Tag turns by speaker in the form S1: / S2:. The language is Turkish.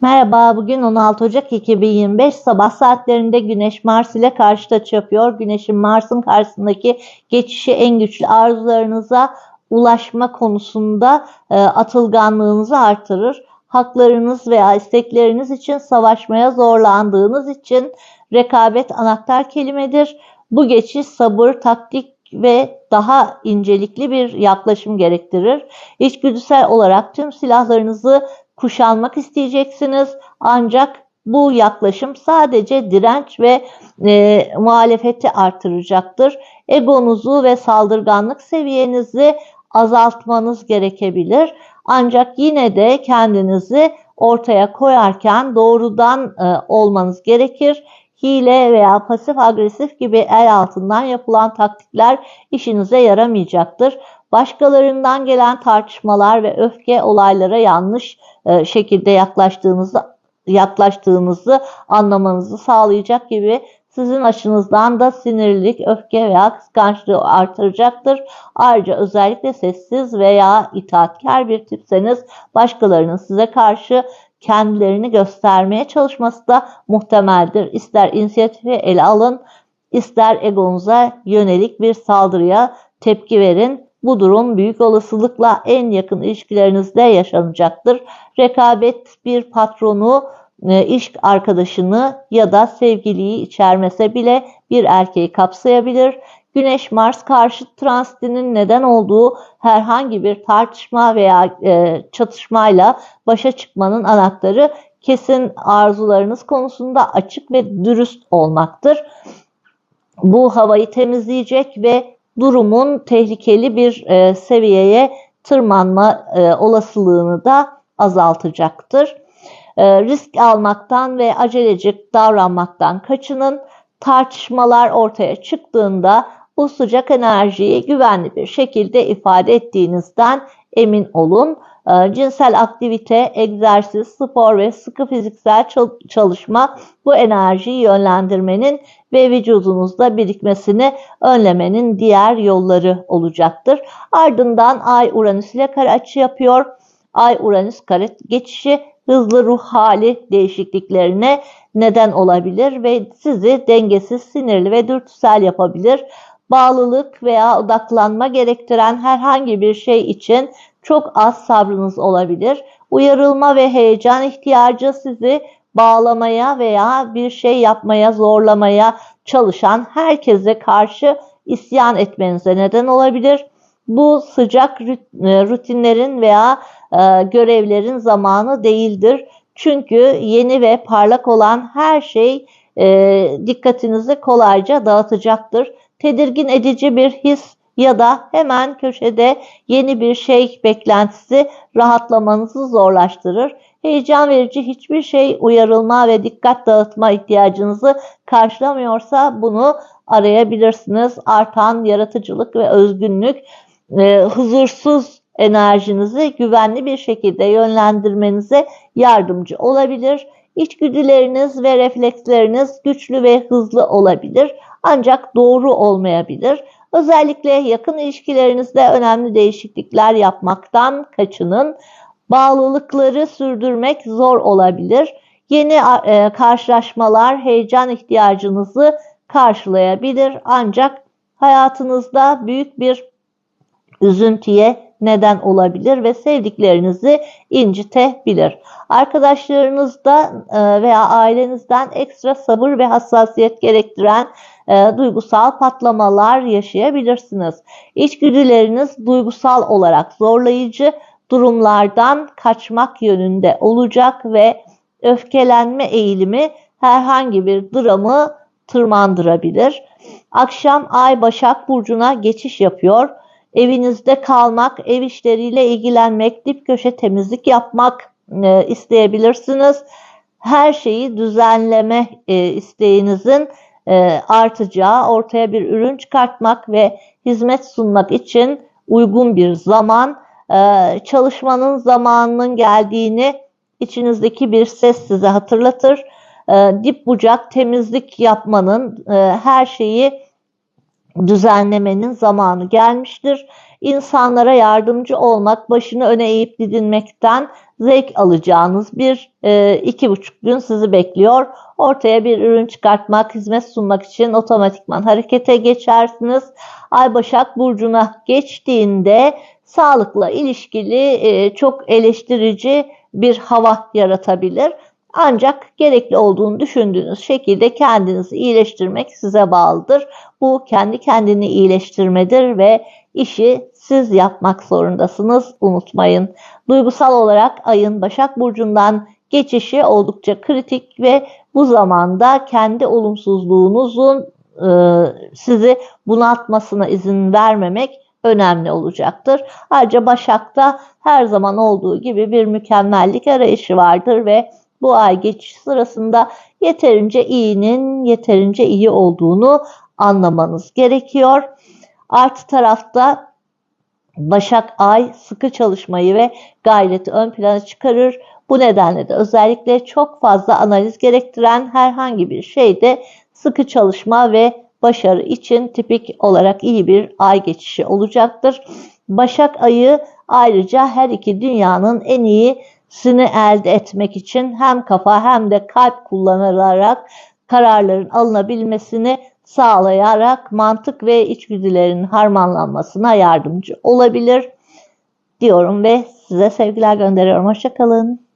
S1: Merhaba, bugün 16 Ocak 2025 sabah saatlerinde Güneş Mars ile karşıt açı yapıyor. Güneşin Mars'ın karşısındaki geçişi en güçlü arzularınıza ulaşma konusunda e, atılganlığınızı artırır. Haklarınız veya istekleriniz için savaşmaya zorlandığınız için rekabet anahtar kelimedir. Bu geçiş sabır, taktik ve daha incelikli bir yaklaşım gerektirir. İçgüdüsel olarak tüm silahlarınızı kuşanmak isteyeceksiniz. Ancak bu yaklaşım sadece direnç ve e, muhalefeti artıracaktır. Egonuzu ve saldırganlık seviyenizi azaltmanız gerekebilir. Ancak yine de kendinizi ortaya koyarken doğrudan e, olmanız gerekir. Hile veya pasif agresif gibi el altından yapılan taktikler işinize yaramayacaktır. Başkalarından gelen tartışmalar ve öfke olaylara yanlış e, şekilde yaklaştığınızı yaklaştığınızı anlamanızı sağlayacak gibi sizin açınızdan da sinirlilik, öfke veya kıskançlığı artıracaktır. Ayrıca özellikle sessiz veya itaatkar bir tipseniz başkalarının size karşı kendilerini göstermeye çalışması da muhtemeldir. İster inisiyatifi ele alın, ister egonuza yönelik bir saldırıya tepki verin. Bu durum büyük olasılıkla en yakın ilişkilerinizde yaşanacaktır. Rekabet bir patronu, e, iş arkadaşını ya da sevgiliyi içermese bile bir erkeği kapsayabilir. Güneş Mars karşıt transitinin neden olduğu herhangi bir tartışma veya e, çatışmayla başa çıkmanın anahtarı kesin arzularınız konusunda açık ve dürüst olmaktır. Bu havayı temizleyecek ve durumun tehlikeli bir e, seviyeye tırmanma e, olasılığını da azaltacaktır. E, risk almaktan ve acelecik davranmaktan kaçının. Tartışmalar ortaya çıktığında bu sıcak enerjiyi güvenli bir şekilde ifade ettiğinizden emin olun. Ee, cinsel aktivite, egzersiz, spor ve sıkı fiziksel çalışma bu enerjiyi yönlendirmenin ve vücudunuzda birikmesini önlemenin diğer yolları olacaktır. Ardından Ay Uranüs ile kare açı yapıyor. Ay Uranüs kare geçişi hızlı ruh hali değişikliklerine neden olabilir ve sizi dengesiz, sinirli ve dürtüsel yapabilir bağlılık veya odaklanma gerektiren herhangi bir şey için çok az sabrınız olabilir. Uyarılma ve heyecan ihtiyacı sizi bağlamaya veya bir şey yapmaya zorlamaya çalışan herkese karşı isyan etmenize neden olabilir. Bu sıcak e, rutinlerin veya e, görevlerin zamanı değildir. Çünkü yeni ve parlak olan her şey e, dikkatinizi kolayca dağıtacaktır tedirgin edici bir his ya da hemen köşede yeni bir şey beklentisi rahatlamanızı zorlaştırır. Heyecan verici hiçbir şey uyarılma ve dikkat dağıtma ihtiyacınızı karşılamıyorsa bunu arayabilirsiniz. Artan yaratıcılık ve özgünlük e, huzursuz enerjinizi güvenli bir şekilde yönlendirmenize yardımcı olabilir. İçgüdüleriniz ve refleksleriniz güçlü ve hızlı olabilir ancak doğru olmayabilir. Özellikle yakın ilişkilerinizde önemli değişiklikler yapmaktan kaçının. Bağlılıkları sürdürmek zor olabilir. Yeni e, karşılaşmalar heyecan ihtiyacınızı karşılayabilir ancak hayatınızda büyük bir üzüntüye neden olabilir ve sevdiklerinizi incitebilir. Arkadaşlarınızda e, veya ailenizden ekstra sabır ve hassasiyet gerektiren e, duygusal patlamalar yaşayabilirsiniz. İçgüdüleriniz duygusal olarak zorlayıcı durumlardan kaçmak yönünde olacak ve öfkelenme eğilimi herhangi bir dramı tırmandırabilir. Akşam Ay Başak Burcu'na geçiş yapıyor evinizde kalmak, ev işleriyle ilgilenmek, dip köşe temizlik yapmak e, isteyebilirsiniz. Her şeyi düzenleme e, isteğinizin e, artacağı, ortaya bir ürün çıkartmak ve hizmet sunmak için uygun bir zaman, e, çalışmanın zamanının geldiğini içinizdeki bir ses size hatırlatır. E, dip bucak temizlik yapmanın, e, her şeyi düzenlemenin zamanı gelmiştir. İnsanlara yardımcı olmak, başını öne eğip didinmekten zevk alacağınız bir e, iki buçuk gün sizi bekliyor. Ortaya bir ürün çıkartmak, hizmet sunmak için otomatikman harekete geçersiniz. Ay Başak Burcu'na geçtiğinde sağlıkla ilişkili e, çok eleştirici bir hava yaratabilir. Ancak gerekli olduğunu düşündüğünüz şekilde kendinizi iyileştirmek size bağlıdır. Bu kendi kendini iyileştirmedir ve işi siz yapmak zorundasınız. Unutmayın. Duygusal olarak ayın Başak Burcu'ndan geçişi oldukça kritik ve bu zamanda kendi olumsuzluğunuzun e, sizi bunaltmasına izin vermemek önemli olacaktır. Ayrıca Başak'ta her zaman olduğu gibi bir mükemmellik arayışı vardır ve bu ay geçiş sırasında yeterince iyinin yeterince iyi olduğunu anlamanız gerekiyor. Artı tarafta Başak Ay sıkı çalışmayı ve gayreti ön plana çıkarır. Bu nedenle de özellikle çok fazla analiz gerektiren herhangi bir şeyde sıkı çalışma ve başarı için tipik olarak iyi bir ay geçişi olacaktır. Başak ayı ayrıca her iki dünyanın en iyisini elde etmek için hem kafa hem de kalp kullanılarak kararların alınabilmesini sağlayarak mantık ve içgüdülerin harmanlanmasına yardımcı olabilir diyorum ve size sevgiler gönderiyorum. Hoşçakalın.